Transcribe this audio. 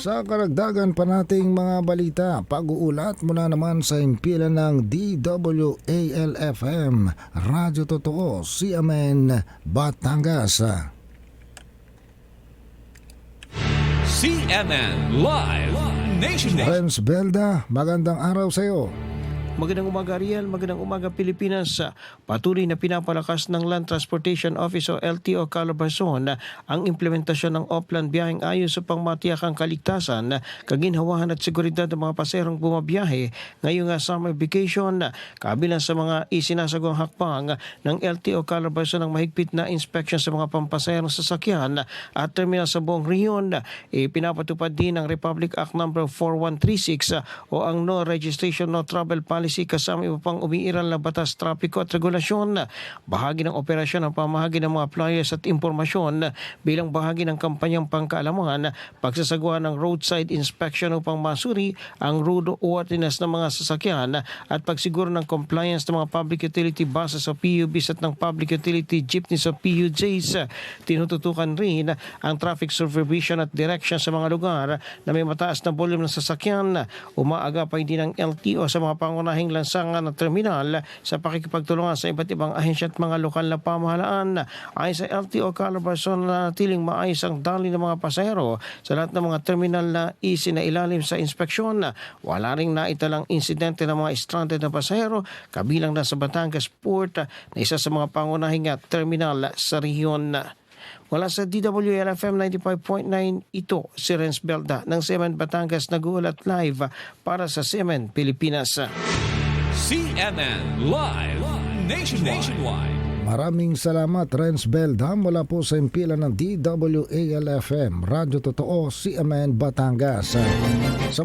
Sa karagdagan pa nating mga balita, pag-uulat mula naman sa impilan ng DWALFM, Radyo Totoo, CMN, Batangas. CNN Live Nationwide. Renz Belda, magandang araw sa iyo. Magandang umaga Ariel, magandang umaga Pilipinas. Patuloy na pinapalakas ng Land Transportation Office o LTO Calabarzon ang implementasyon ng Oplan biyaheng ayon sa pangmatiyakang kaligtasan, kaginhawahan at seguridad ng mga paserong bumabiyahe ngayong nga summer vacation. Kabilang sa mga isinasagawang hakbang ng LTO Calabarzon ang mahigpit na inspection sa mga pampaserong sasakyan at terminal sa buong rehiyon. Ipinapatupad din ang Republic Act No. 4136 o ang No Registration No Travel Policy kasama iba pang umiiral na batas trapiko at regulasyon. Bahagi ng operasyon ang pamahagi ng mga flyers at impormasyon bilang bahagi ng kampanyang pangkaalaman, pagsasagawa ng roadside inspection upang masuri ang road worthiness ng mga sasakyan at pagsiguro ng compliance ng mga public utility buses o PUBs at ng public utility jeepneys o PUJs. Tinututukan rin ang traffic supervision at direction sa mga lugar na may mataas na volume ng sasakyan. Umaaga pa din ng LTO sa mga pangunahing lansangan at terminal sa pakikipagtulungan sa iba't ibang ahensya at mga lokal na pamahalaan. Ayon sa LTO Calabarzon na tiling maayos ang dali ng mga pasahero sa lahat ng mga terminal na isinailalim sa inspeksyon. Wala ring naitalang insidente ng mga stranded na pasahero kabilang na sa Batangas Port na isa sa mga pangunahing terminal sa rehiyon. Wala sa DWLFM 95.9 ito si Renz Belda ng Semen Batangas nag-uulat live para sa Semen Pilipinas. CNN Live Nationwide. Maraming salamat Renz Belda mula po sa impilan ng DWALFM, Radyo Totoo, CMN, Batangas. Sa